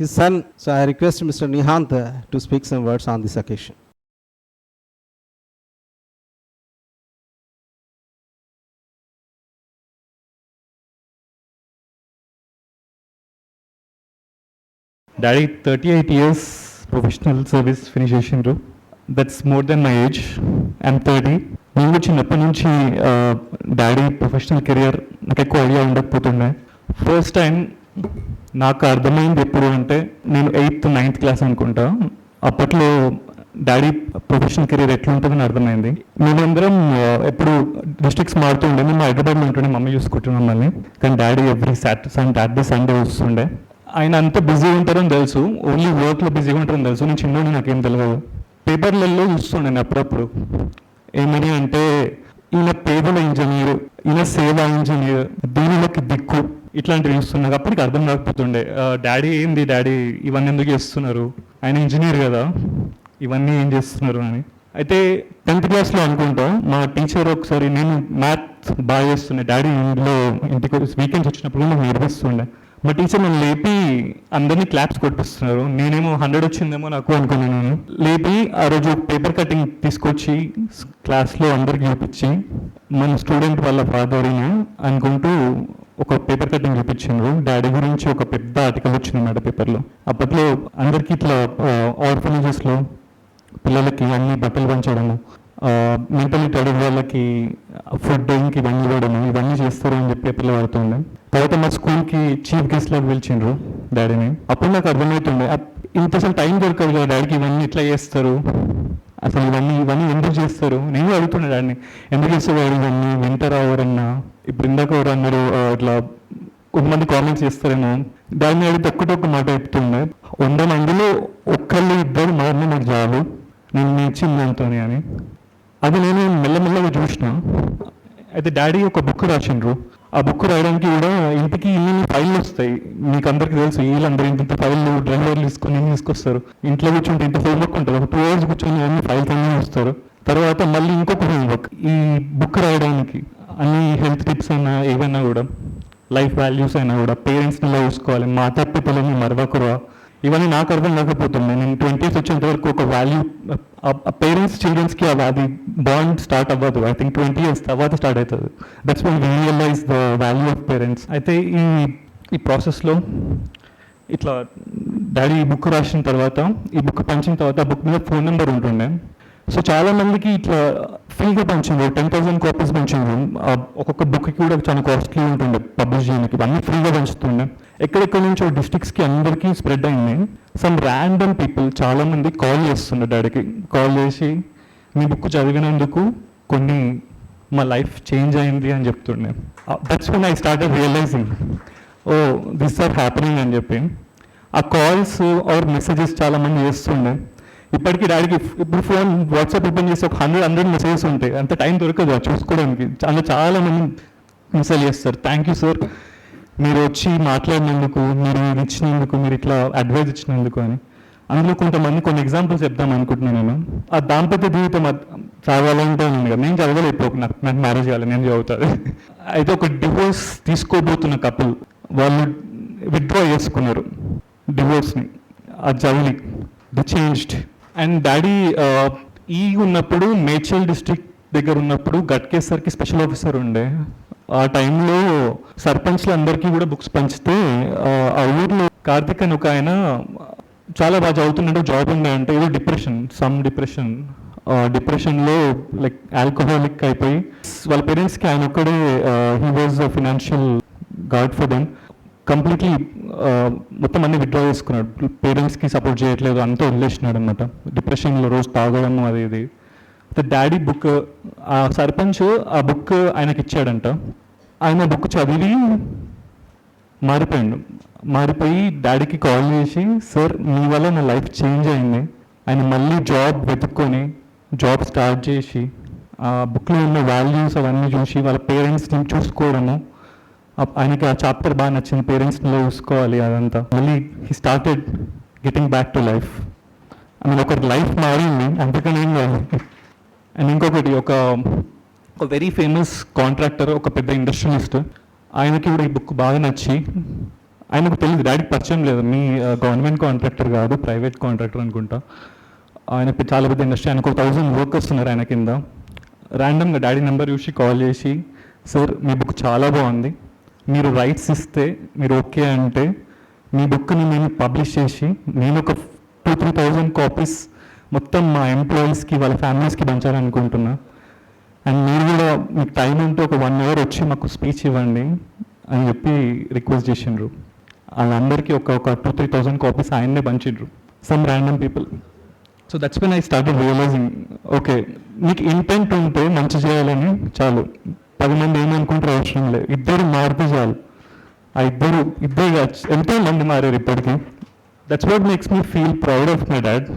his son. So I request Mr. Nihant uh, to speak some words on this occasion. Daddy thirty eight years professional service finish చేసిండ్రు that's more then my age I'm thirty నేను చిన్నప్పటి నుంచి daddy professional career నాకు ఎక్కువ idea ఉండకపోతుండే first time నాకు అర్థమైంది ఎప్పుడు అంటే నేను ఎయిత్ నైన్త్ క్లాస్ అనుకుంటా. అప్పట్లో డాడీ ప్రొఫెషనల్ కెరీర్ ఎట్లుంటుందని అర్థమైంది. మేమందరం ఎప్పుడు డిస్ట్రిక్ట్స్ మారుతుండే మేము హైదరాబాద్లో ఉంటుండే మమ్మీ చూసుకుంటున్నాం మళ్ళీ కానీ daddy every sat Saturday Sunday వస్తుండే. ఆయన అంత బిజీగా ఉంటారని తెలుసు. ఓన్లీ వర్క్లో బిజీగా ఉంటారని తెలుసు. నేను చిన్నోడు నాకేం తెలియదు పేపర్లలో చూస్తుండే నేను అప్పుడప్పుడు. ఏమని అంటే ఈయన పేదల ఇంజనీర్ ఈయన సేవా ఇంజనీర్ దీనిలోకి దిక్కు. ఇట్లాంటివి చూస్తున్నారు. అప్పటికి అర్థం కాకపోతుండే. డాడీ ఏంది డాడీ? ఇవన్నీ ఎందుకు చేస్తున్నారు? ఆయన ఇంజనీర్ కదా. ఇవన్నీ ఏం చేస్తున్నారు అని. అయితే టెన్త్ క్లాస్లో అనుకుంటా మా టీచర్ ఒకసారి నేను మ్యాథ్స్ బాగా చేస్తుండే. డాడీ ఇంట్లో ఇంటికి వీకెండ్స్ వచ్చినప్పుడు నాకు నేర్పిస్తుండే మా టీచర్ నన్ను లేపి అందరినీ క్లాప్స్ కొట్టిస్తున్నారు. నేనేమో హండ్రెడ్ వచ్చిందేమో నాకు అనుకున్నాను. నేను లేపి ఆ రోజు పేపర్ కటింగ్ తీసుకొచ్చి క్లాస్లో అందరికి చూపించి మన స్టూడెంట్ వాళ్ళ ఫాదర్ అనుకుంటూ ఒక పేపర్ కటింగ్ చూపించారు డాడీ గురించి ఒక పెద్ద ఆర్టికల్ వచ్చింది అన్నమాట పేపర్లో అప్పట్లో అందరికీ ఇట్లా ఆర్ఫనేజెస్లో పిల్లలకి అన్ని బట్టలు పంచడము మెంటలీ టైడ్ వాళ్ళకి ఫుడ్ ఇంక ఇవన్నీ ఇవ్వడము ఇవన్నీ చేస్తారు అని చెప్పి పేపర్లో పడుతుండే తర్వాత మా స్కూల్కి చీఫ్ గెస్ట్ లాగా పిలిచిండ్రు డాడీని అప్పుడు నాకు అర్థమవుతుండే ఇంత అసలు టైం దొరకదు కదా డాడీకి ఇవన్నీ ఇట్లా చేస్తారు? అసలు ఇవన్నీ ఇవన్నీ ఎందుకు చేస్తారు? నేను అడుగుతున్నా డాడీని ఎందుకు చేస్తారు ఇవన్నీ? వింటారా ఎవరన్నా ఇప్పుడు ఇందాక కూడా అన్నారు ఇట్లా కొంతమంది కామెంట్స్ చేస్తారేమో. దాన్ని అడిగితే ఒక్కటి ఒక్క మాట చెప్తుండే వంద మందిలో ఒక్కళ్ళు ఇద్దరు మారిన నాకు చాలు. నేను నేర్చింది దాంతో అని. అది నేను మెల్లమెల్లగా చూసిన. అయితే డాడీ ఒక బుక్ రాసిండ్రు. ఆ బుక్ రాయడానికి కూడా ఇంటికి ఇన్ని ఫైళ్ళు వస్తాయి. మీకు అందరికి తెలుసు వీళ్ళందరూ ఇంత ఇంత ఫైళ్ళు డ్రైవర్లు తీసుకొని ఇన్ని తీసుకొస్తారు. ఇంట్లో కూర్చుంటే ఇంత హోంవర్క్ ఉంటుంది. ఒక టూ అవర్స్ కూర్చొని అన్ని ఫైల్స్ అన్నీ వస్తారు. తర్వాత మళ్ళీ ఇంకొక హోంవర్క్ ఈ బుక్ రాయడానికి అన్ని హెల్త్ టిప్స్ అయినా ఏవైనా కూడా లైఫ్ వాల్యూస్ అయినా కూడా పేరెంట్స్ని ఎలా చూసుకోవాలి మాతాపితలని మరవకురా ఇవన్నీ నాకు అర్థం కాకపోతుంది నేను ట్వంటీస్ వచ్చేంత వరకు ఒక వాల్యూ పేరెంట్స్ చిల్డ్రన్స్కి అది బాండ్ స్టార్ట్ అవ్వదు. ఐ థింక్ ట్వంటీ ఇయర్స్ తర్వాత స్టార్ట్ అవుతుంది. That's one realize the value of parents అయితే ఈ ఈ ప్రాసెస్లో ఇట్లా డాడీ ఈ బుక్ రాసిన తర్వాత ఈ బుక్ పంచిన తర్వాత ఆ బుక్ మీద ఫోన్ నెంబర్ ఉంటుండే. సో చాలా మందికి ఇట్లా ఫ్రీగా పంచిండ్రు టెన్ థౌసండ్ కాపీస్ పంచిండ్రు ఒక్కొక్క బుక్కి కూడా చాలా కాస్ట్లీ ఉంటుండే పబ్లిష్ చేయడానికి. ఇవన్నీ ఫ్రీగా పంచుతుండే. ఎక్కడెక్కడ నుంచో డిస్ట్రిక్ట్స్కి అందరికీ స్ప్రెడ్ అయింది. సమ్ ర్యాండమ్ పీపుల్ చాలా మంది కాల్ చేస్తుండే డాడీకి కాల్ చేసి మీ బుక్ చదివినందుకు కొన్ని మా లైఫ్ చేంజ్ అయింది అని చెప్తుండే. That's one I start realizing oh this are happening అని చెప్పి. ఆ కాల్స్ ఆర్ మెసేజెస్ చాలా మంది చేస్తుండే. ఇప్పటికీ డాడీకి ఇప్పుడు ఫోన్ వాట్సాప్ ఓపెన్ చేసి ఒక హండ్రెడ్ హండ్రెడ్ మెసేజెస్ ఉంటాయి. అంత టైం దొరకదు చూసుకోవడానికి. అందులో చాలా మంది మెసేజ్ చేస్తారు. Thank you sir. మీరు వచ్చి మాట్లాడినందుకు మీరు ఇచ్చినందుకు మీరు ఇట్లా అడ్వైజ్ ఇచ్చినందుకు అని. అందులో కొంతమంది కొన్ని ఎగ్జాంపుల్స్ చెప్దాం అనుకుంటున్నాను నేను. ఆ దాంపత్య జీవితం చదవాలంటే ఉంది కదా. నేను చదవలేదు ఇప్పుడు. నాకు నాకు మ్యారేజ్ కావాలి నేను చదువుతుంది అయితే ఒక డివోర్స్ తీసుకోబోతున్న కపుల్ వాళ్ళు విత్డ్రా చేసుకున్నారు. డివోర్స్ని. ఆ జవలి the changed. And daddy uh, ఈ ఉన్నప్పుడు మేడ్చల్ డిస్ట్రిక్ట్ దగ్గర ఉన్నప్పుడు గట్కేసర్కి స్పెషల్ ఆఫీసర్ ఉండే. ఆ టైంలో సర్పంచ్లు అందరికీ కూడా బుక్స్ పంచితే ఆ, ఊర్లో కార్తిక్ అని ఒక ఆయన చాలా బాగా చదువుతున్నాడు జాబ్ ఉండే అంటే ఏదో డిప్రెషన్ సమ్ డిప్రెషన్ డిప్రెషన్లో లైక్ ఆల్కహాలిక్ అయిపోయి వాళ్ళ పేరెంట్స్కి ఆయన ఒక్కడే he was financial god for them completely మొత్తం అన్ని విత్డ్రా చేసుకున్నాడు. పేరెంట్స్కి సపోర్ట్ చేయట్లేదు అంతా వదిలేసినాడు అనమాట డిప్రెషన్లో రోజు తాగడం అది ఇది. అయితే డాడీ బుక్ ఆ సర్పంచ్ ఆ బుక్ ఆయనకి ఇచ్చాడంట. ఆయన బుక్ చదివి మారిపోయాడు. మారిపోయి డాడీకి కాల్ చేసి సార్ మీ వల్ల నా లైఫ్ చేంజ్ అయింది. ఆయన మళ్ళీ జాబ్ వెతుక్కొని జాబ్ స్టార్ట్ చేసి ఆ బుక్లో ఉన్న వాల్యూస్ అవన్నీ చూసి వాళ్ళ పేరెంట్స్ని చూసుకోవడము ఆయనకి ఆ చాప్టర్ బాగా నచ్చింది. పేరెంట్స్ని చూసుకోవాలి అదంతా. మళ్ళీ he started getting back to life I mean ఒకటి లైఫ్ మారింది. అంతకనే ఏం కాదు. అండ్ ఇంకొకటి ఒక ఒక వెరీ ఫేమస్ కాంట్రాక్టర్ ఒక పెద్ద ఇండస్ట్రియలిస్ట్ ఆయనకి కూడా ఈ బుక్ బాగా నచ్చి ఆయనకు తెలియదు డాడీకి పరిచయం లేదు. మీ గవర్నమెంట్ కాంట్రాక్టర్ కాదు ప్రైవేట్ కాంట్రాక్టర్ అనుకుంటా. ఆయనకి చాలా పెద్ద ఇండస్ట్రీ ఆయనకు ఒక థౌజండ్ వర్కర్స్ ఉన్నారు ఆయన కింద. ర్యాండమ్గా డాడీ నెంబర్ చూసి కాల్ చేసి సార్ మీ బుక్ చాలా బాగుంది. మీరు రైట్స్ ఇస్తే మీరు ఓకే అంటే మీ బుక్ని నేను పబ్లిష్ చేసి నేను ఒక టూ త్రీ థౌజండ్ కాపీస్ మొత్తం మా ఎంప్లాయీస్కి వాళ్ళ ఫ్యామిలీస్కి పంచాలనుకుంటున్నా. అండ్ మీరు కూడా మీకు టైం ఉంటే ఒక వన్ అవర్ వచ్చి మాకు స్పీచ్ ఇవ్వండి అని చెప్పి రిక్వెస్ట్ చేసిండ్రు. వాళ్ళందరికీ ఒక ఒక టూ త్రీ థౌజండ్ కాపీస్ ఆయన్నే పంచిండ్రు some random people so that's when I start realizing okay నీకు ఇంటెంట్ ఉంటే మంచి చేయాలని చాలు. పది మంది ఏమనుకుంటారో అవసరం లేదు ఇద్దరు మారితే చాలు. ఆ ఇద్దరు ఇద్దరు ఎంతో మంది మారారు ఇప్పటికీ. That's what makes me feel proud of my dad